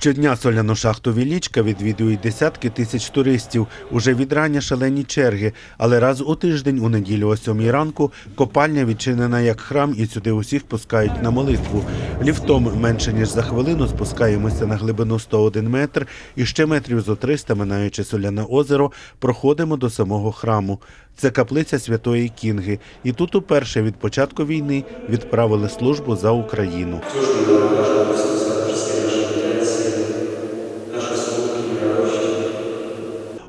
Щодня соляну шахту Вілічка відвідують десятки тисяч туристів. Уже відрання шалені черги, але раз у тиждень, у неділю о сьомій ранку, копальня відчинена як храм, і сюди усіх пускають на молитву. Ліфтом менше ніж за хвилину спускаємося на глибину 101 метр і ще метрів зо 300, минаючи соляне озеро, проходимо до самого храму. Це каплиця святої Кінги, і тут уперше від початку війни відправили службу за Україну.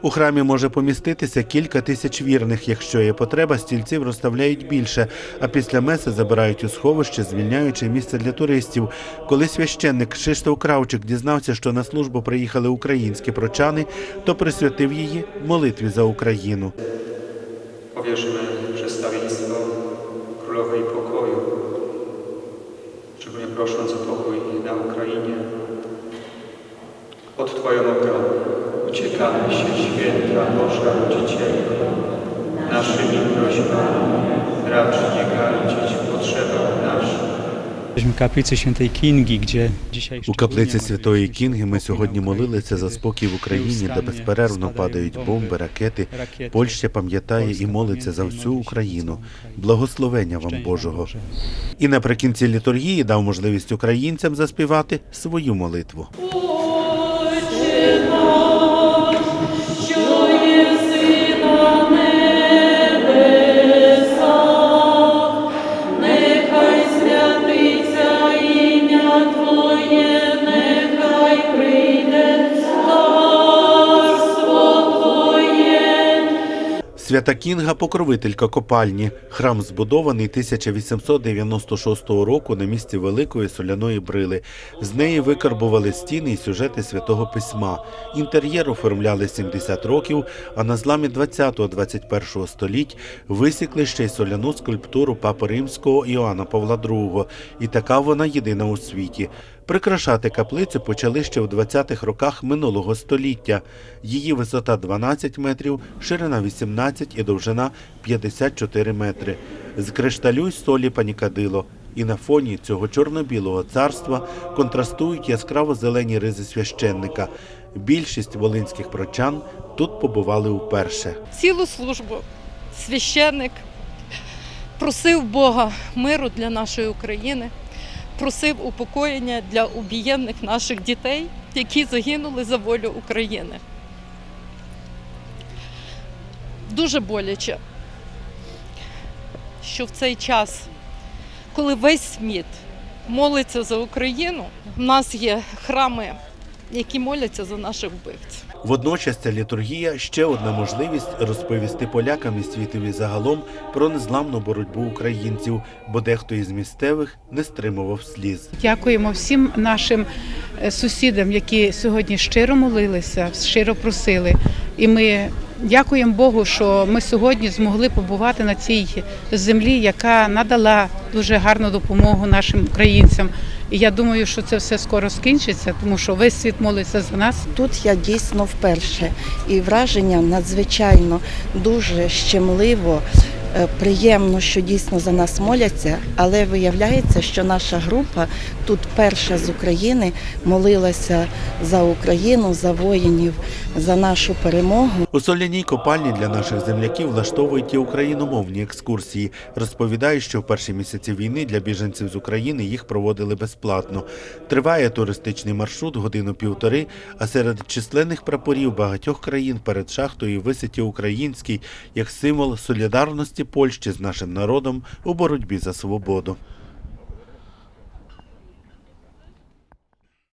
У храмі може поміститися кілька тисяч вірних. Якщо є потреба, стільців розставляють більше, а після меси забирають у сховище, звільняючи місце для туристів. Коли священник Кшиштоф Кравчик дізнався, що на службу приїхали українські прочани, то присвятив її молитві за Україну. powierzymy przedstawieństwo Królowej Pokoju, szczególnie prosząc o pokój na Ukrainie. Pod Twoją obronę uciekamy się, święta Boża Rodzicielko, naszymi prośbami racz nie gardzić potrzebom naszym. Kingi, dzisiaj У каплиці святої Кінги ми сьогодні молилися за спокій в Україні, де безперервно падають бомби, ракети. Польща пам'ятає і молиться за всю Україну. Благословення вам Божого. І наприкінці літургії дав можливість українцям заспівати свою молитву. Свята Кінга покровителька копальні. Храм збудований 1896 року на місці великої соляної брили. З неї викарбували стіни і сюжети святого письма. Інтер'єр оформляли 70 років, а на зламі 20-21 століть висікли ще й соляну скульптуру папи римського Іоанна Павла II. І така вона єдина у світі. Прикрашати каплицю почали ще в 20-х роках минулого століття. Її висота 12 метрів, ширина 18 і довжина 54 метри. З кришталю й солі панікадило. І на фоні цього чорно-білого царства контрастують яскраво зелені ризи священника. Більшість волинських прочан тут побували вперше. цілу службу священник просив Бога миру для нашої України, просив упокоєння для убієнних наших дітей, які загинули за волю України. Дуже боляче, що в цей час, коли весь світ молиться за Україну, в нас є храми, які моляться за наших вбивців. Водночас ця літургія ще одна можливість розповісти полякам і світові загалом про незламну боротьбу українців, бо дехто із місцевих не стримував сліз. Дякуємо всім нашим е, сусідам, які сьогодні щиро молилися, щиро просили. І ми дякуємо Богу, що ми сьогодні змогли побувати на цій землі, яка надала дуже гарну допомогу нашим українцям. І я думаю, що це все скоро скінчиться, тому що весь світ молиться за нас. Тут я дійсно вперше, і враження надзвичайно дуже щемливо. Е, Приємно, що дійсно за нас моляться, але виявляється, що наша група тут перша з України молилася за Україну, за воїнів, за нашу перемогу. У соляній копальні для наших земляків влаштовують і україномовні екскурсії. Розповідають, що в перші місяці війни для біженців з України їх проводили безплатно. Триває туристичний маршрут годину-півтори, а серед численних прапорів багатьох країн перед шахтою виситі український як символ солідарності Польщі з нашим народом у боротьбі за свободу.